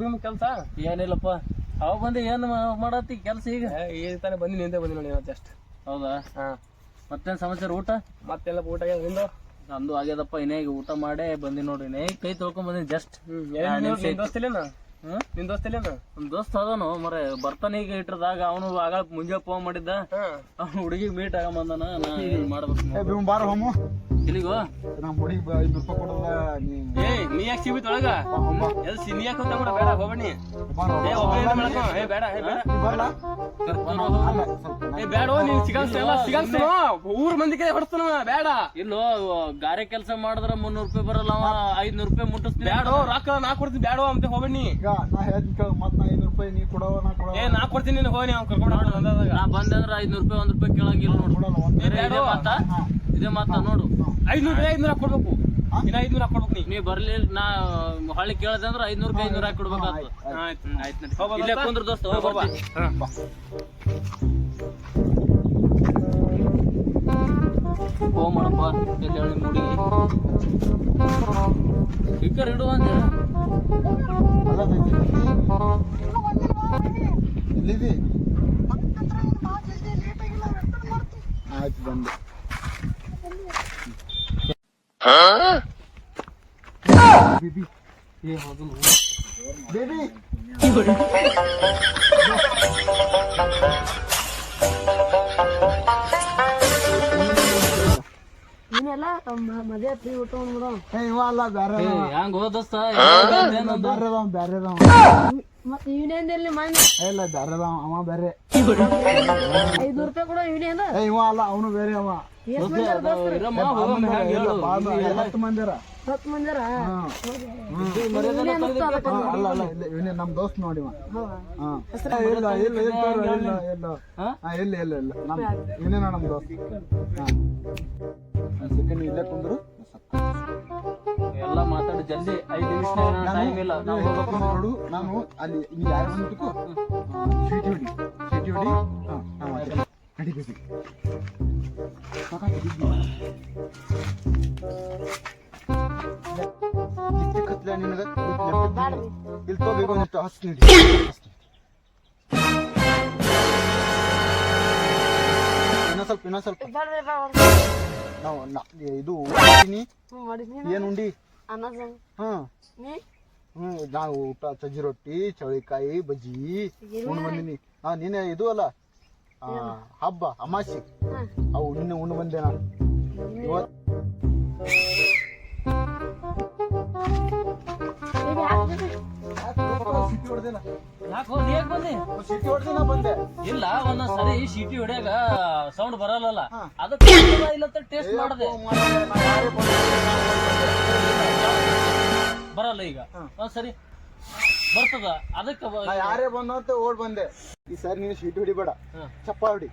ಭೀಮ್ ಕೆಲಸ? ಏನಿಲ್ಲಪ್ಪ. ಅವ ಬಂದು ಏನು ಮಾಡತ್ತಿ ಕೆಲಸ ಈಗ? ಈಗ ತಾನೇ ಬಂದು ನಿಂದೆ ಬಂದಿ ನೋಡಿ ಜಸ್ಟ್ ಹೌದಾ? ಹಾಂ. ಮತ್ತೇನ್ ಸಮಾಚಾರ ಊಟ? ಮತ್ತೆಲ್ಲ ಊಟ ಆಗ್ಯದ ನಿಂದು? ನಂದು ಆಗ್ಯದಪ್ಪ ಇನ್ನೇ ಈಗ ಊಟ ಮಾಡಿ ಬಂದಿ ನೋಡ್ರಿ. ಇನ್ನೇ ಕೈ ತೊಳ್ಕೊಂಡ್ ಬಂದಿನಿ ಜಸ್ಟ್ ನಿಮಿಷ ನಿನ್ ದೋಸ್ತ ಇಲ್ಲೇನ ಹ್ಮ್? ನಿನ್ ದೋಸ್ತ ಇಲ್ಲೇನ ನಮ್ ದೋಸ್ತ ಅದನು ಮರೆ ಬರ್ತಾನೆ ಈಗ ಇಟ್ರದಾಗ ಅವನು ಆಗ ಮುಂಜಾನೆ ಫೋನ್ ಮಾಡಿದ್ದ. ಅವ್ನು ಹುಡುಗಿ ಮೀಟ್ ಆಗ ಬಂದಾನ ನಾ ಏನ್ ಮಾಡ್ಬೇಕು ಬಾರ ಹೋಮು. ಇಲ್ಲಿಗೋ ನಮ್ಮ ಹುಡುಗಿ ಐದು ರೂಪಾಯಿ ಕೊಡಲ್ಲ ನೀ ಏ ನೀ ಯಾಕೆ ಸಿಬಿತ್ ಒಳಗ? ಎಲ್ ಸಿ ನೀ ಯಾಕೆ ಹೋಗ್ತಾ ಬೇಡ ಏ ಮಾಡ್ಕೊ ಏ ಬೇಡ ಏ ಬೇಡ. ಬರಲ್ಲ ಏ ಬೇಡ ನೀನ್ ಊರ್ ಮಂದಿ ಕೈ ಹೊಡ್ತಾನ ಬೇಡ. ಇಲ್ಲೋ ಗಾರೆ ಕೆಲಸ ಮಾಡಿದ್ರ ಮುನ್ನೂರು ರೂಪಾಯಿ ಬರಲ್ಲ ಅವ ಐದ್ನೂರು ರೂಪಾಯಿ ಮುಟ್ಟಿಸ್ತೀನಿ. ಬೇಡ ರೊಕ್ಕ ನಾ ಕೊಡ್ತೀನಿ ಬೇಡ ಅಂತ ಐದು ರೂಪಾಯಿ ನೀ ಕೊಡವ ನಾ ಕೊಡವ ಏ ನಾ ಕೊಡ್ತೀನಿ ನೀನು ಹೋಗಿ ಅವ್ನು ಕರ್ಕೊಂಡು ನಾ ಬಂದೆ ಅಂದ್ರೆ ಐದ್ನೂರು ರೂಪಾಯಿ ಒಂದ್ ರೂಪಾಯಿ ಕೇಳಂಗಿಲ್ಲ ನೋಡು. ಕೊಡಲ್ಲ ಒಂದ್ ಏ ಬೇರೆ ಬೇಡ. ಇದೇ ಮಾತಾ ನೋಡು. ಐದ್ನೂರು ಐದ್ನೂರ ಕೊಡ್ಬೇಕು. ಇನ್ನ ಐದ್ನೂರ ಕೊಡ್ಬೇಕು ನೀ. ನೀ ಬರ್ಲಿಲ್ಲ ನಾ ಹೊಳ್ಳಿ ಕೇಳ್ದೆ ಅಂದ್ರೆ ಐದ್ನೂರು ಐದ್ನೂರ ಕೊಡ್ಬೇಕಾಗ್ತದೆ ಆಯ್ತು ಆಯ್ತು ಇಲ್ಲೇ? ಕುಂದ್ರ ದೋಸ್ತ ಹೋಗ್ ಹೋಗ್ಬಾ. ಬರ್ತೀನಿ. ಮಾಡಪ್ಪ ಎಲ್ಲಿ ಹೇಳಿ ನೋಡಿ ಸ್ಪೀಕರ್ ಇಡು ಅಂದೆ ಎಲ್ಲಿದಿ ಆಯ್ತು ಬಂದೆ ಬೇಬಿ ಏ ಹೌದು ಬೇಬಿ ನೀನೆಲ್ಲ ಮದುವೆ ಫ್ರೀ ಊಟ ಮಾಡ್ಬಿಡು ಏ ಇವ ಅಲ್ಲ ಬ್ಯಾರೆ ಏ ಹ್ಯಾಂಗ ಹೋ ದೋಸ್ತ ಬ್ಯಾರೆ ಅದಾವ ಬ್ಯಾರೆ ಅದಾವ ಮತ್ತೆ ಮನೆ ಇಲ್ಲ ಅವ ಬೇರೆ. ಐದ್ನೂರು ರೂಪಾಯಿ ಕೂಡ ಇವನೇನ ಏ ಇವ ಅಲ್ಲ ಅವನು ಬೇರೆ ಅವ. ಎಷ್ಟ್ ಮಂದಿ ಅದಾರ ದೋಸ್ತರು? ಇರಮ್ಮ ಹೋಗಮ್ಮ ಹ್ಯಾಂಗ ಇಲ್ಲ, ಹೇಳು? ಬಾಳ ಮಂದಿ, ಹತ್ತು ಮಂದಿರ ಹತ್ತು ಮಂದಿರ ಹಾ. ಮರ್ಯಾದೆ ಹಾ, ಅಲ್ಲ ಅಲ್ಲ ಇಲ್ಲ ಇವನೇ ನಮ್ ದೋಸ್ತ್ ನೋಡಿ ಹೌದಾ? ಹಾ. ಇಲ್ಲ ಇಲ್ಲ ಇಲ್ಲ ಇಲ್ಲ ಇಲ್ಲ ಇಲ್ಲ. ಹಾ? ಹಾ ಇಲ್ಲ ಇಲ್ಲ ಇಲ್ಲ. ನಮ್ ದೋಸ್ತ್. ಹಾ. ಸೆಕೆಂಡ್ ಇಲ್ಲೇ ಕುಂದ್ರು. ಎಲ್ಲ ಜಲ್ದಿ ಐದು ನಿಮಿಷ ಟೈಮ್ ಇಲ್ಲ ನಾವು ಹೋಗ್ಬೇಕು ನೋಡು ನಾನು ಅಲ್ಲಿ ಇಲ್ಲಿ ಯಾರು ಬಂದ್ಬಿಟ್ಟು ಸ್ವೀಟಿ ಹೊಡಿ ಸ್ವೀಟಿ ಹೊಡಿ ಹಾ ನಾವು ಅದೇ. ನಡಿಬೇಕು ಕತ್ಲ ನಿನಗ? ಇಲ್ಲಿ ತಗೋಬೇಕು ಒಂದಿಷ್ಟು ಹಸ್ ನೀಡಿ. ಇನ್ನೂ ಸ್ವಲ್ಪ ಇನ್ನೂ ಸ್ವಲ್ಪ. ನಾವು ಇದು ಏನು ಉಂಡಿ? ನೀ ಹ್ಮ್? ನಾವು ಊಟ ಸಜ್ಜಿ ರೊಟ್ಟಿ ಚೌಳಿಕಾಯಿ ಬಜ್ಜಿ ಉಣ್ಣು ಬಂದಿನಿ ಹಾ ನೀನೆ ಇದು ಅಲ್ಲ? ಆ, ಹಬ್ಬ ಅಮಾಸಿ. ಅವು ನಿನ್ನೆ ಉಣ್ಣು ಬಂದೆ ನಾನು. ಇವತ್ತು ಈಗ ಹಾಕ್ಬಿಡ್ರಿ. ಸಿಟಿ ಹೊಡೆದಿನ? ಯಾಕೆ ಹೋದ್ ಯಾಕೆ ಬಂದಿ? ಸಿಟಿ ಹೊಡೆದಿನ ಬಂದೆ. ಇಲ್ಲ ಒಂದೊಂದ್ ಸರಿ ಸೀಟಿ ಹೊಡ್ಯಾಗ ಸೌಂಡ್ ಬರಲ್ಲ ಅದಕ್ಕೆ ಇಲ್ಲ ಟೇಸ್ಟ್ ಮಾಡದೆ. ಬರಲ್ಲ ಈಗ? ಹಾ. ಸರಿ. ಬರ್ತದ? ಅದಕ್ಕೆ ಬ- ನಾ ಯಾರೇ ಬಂದಂತ ಓಡ್ ಬಂದೆ. ಈ ಸಾರಿ ನೀನು ಶೀಟ್ ಹೊಡಿಬೇಡ. ಹಾ. ಚಪ್ಪ ಹೊಡಿ.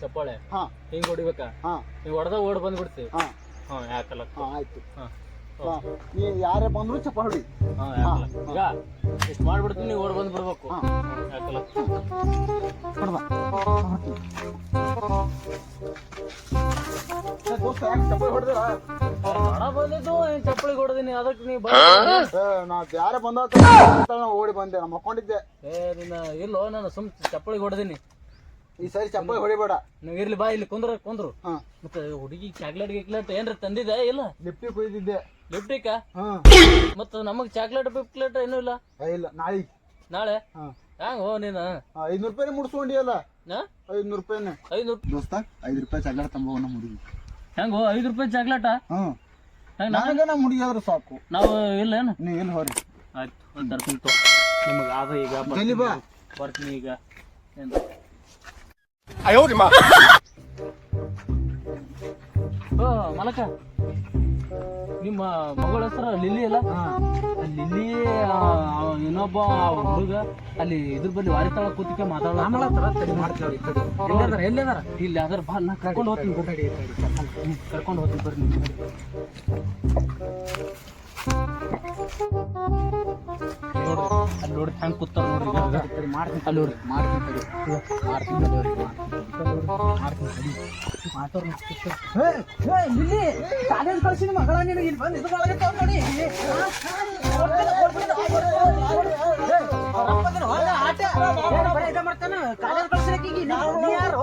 ಚಪ್ಪಾಳೆ? ಹಾ. ಹಿಂಗ್ ಹೊಡಿಬೇಕಾ? ಹಾ. ನೀವು ಹೊಡೆದ ಓಡ್ ಬಂದ್ಬಿಡ್ತೀವಿ. ಹಾ. ಹಾ ಯಾಕಲ್ಲ? ಹಾ ಆಯ್ತು. ಹಾ. ಹಾ. ನೀ ಯಾರೇ ಬಂದ್ರು ಚಪ್ಪ ಹೊಡಿ. ಹಾ ಯಾಕಲ್ಲ? ಈಗ ಇಷ್ಟು ಮಾಡ್ಬಿಡ್ತೀನಿ ನೀವು ಓಡ್ ಬಂದ್ ಬಿಡ್ಬೇಕು ಹಾ. ಯಾಕಲ್ಲ? ಕೊಡ್ಬಾ. ಏ, ದೋಸ್ತ ಯಾಕೆ ಚಪ್ಪ ಹೊಡೆದಿರ? ಹಣ ಬಂದಿದ್ದು ಏನ್ ಚಪ್ಪಳಿಗೆ ಹೊಡೆದಿನಿ ಅದಕ್ಕೆ ನೀ ನಾ ಯಾರೇ ಬಂದ ಓಡಿ ಬಂದೆ ನಾ ಮಕ್ಕೊಂಡಿದ್ದೆ ಏ ನಿನ್ನ ಇಲ್ಲೋ ನಾನು ಸುಮ್ ಚಪ್ಪಳಿ ಹೊಡೆದಿನಿ ಈ ಸರಿ ಚಪ್ಪಳಿ ಹೊಡಿಬೇಡ. ನೀವು ಇರ್ಲಿ ಬಾ ಇಲ್ಲಿ ಕುಂದ್ರ ಕುಂದ್ರು. ಹಾ. ಮತ್ತೆ ಹುಡುಗಿ ಚಾಕ್ಲೇಟ್ ಗಿಕ್ಲೇಟ್ ಏನ್ರ ತಂದಿದೆ ಇಲ್ಲ? ಲಿಪ್ಟಿ ಕುಯ್ದಿದ್ದೆ. ಲಿಪ್ಟಿಕ ಹಾ. ಮತ್ತೆ ನಮಗ್ ಚಾಕ್ಲೇಟ್ ಬಿಕ್ಲೇಟ್ ಏನೂ ಇಲ್ಲ? ಏ, ಇಲ್ಲ ನಾಳೆ. ನಾಳೆ? ಹಾ. ಹ್ಯಾಂಗ ಹೋ ನೀನ? ಐದ್ನೂರು ರೂಪಾಯಿ ಮುಡ್ಸ್ಕೊಂಡಿಯಲ್ಲ? ಅಲ್ಲ ಐದ್ನೂರು ರೂಪಾಯಿನೇ. ಐನೂರು ದೋಸ್ತ ಐದು ರೂಪಾಯಿ ಚಾಕ್ಲೇಟ್ ತಂಬೋ ನಮ್ಮ ಹುಡುಗಿ. ಹೆಂಗೋ ಐದು ರೂಪಾಯಿ ಚಾಕ್ಲೇಟ ಹ್ಮ್. ನನಗೆ ನಮ್ಮ ಹುಡುಗಿಯಾದ್ರೆ ಸಾಕು. ನಾವು ಇಲ್ಲ ಏನು? ನೀವು ಎಲ್ಲಿ ಹೋರಿ. ಆಯ್ತು ಒಂದು ತರ್ತೀನಿ ತೋ. ನಿಮಗೆ ಆದ ಈಗ ಜಲ್ದಿ ಬಾ. ಬರ್ತೀನಿ ಈಗ. ಮಾ ಓ ಮಲಕ. ನಿಮ್ಮ ಮಗಳ ಹೆಸರು ಲಿಲ್ಲಿ ಅಲ್ಲ? ಲಿಲ್ಲಿ ಇನ್ನೊಬ್ಬ ಹುಡುಗ ಅಲ್ಲಿ ಇದ್ರ ಬಲ್ಲಿ ವಾರಿ ತಳ ಕೂತಿಕೆ ಮಾತಾಡ ಎಲ್ಲಿದಾರ ಇಲ್ಲಿ ಅದರ ಬಾ ನಾ ಕರ್ಕೊಂಡು ಹೋಗ್ತೀನಿ ಬರ್ರಿ. ಕರ್ಕೊಂಡು ಹೋಗ್ತೀನಿ ಬರ್ರಿ. ಅಲ್ಲಿ ನೋಡಿದ ಹಂಗೆ ಕೂತಾರ ನೋಡ್ರಿ ಮಾಡ್ತೀನಿ ಮಗಳ ಇಲ್ಲಿ ಬಂದು ನೋಡಿ ಮಾಡ್ತಾನ ಕಾಲೇಜ್ ಯಾರು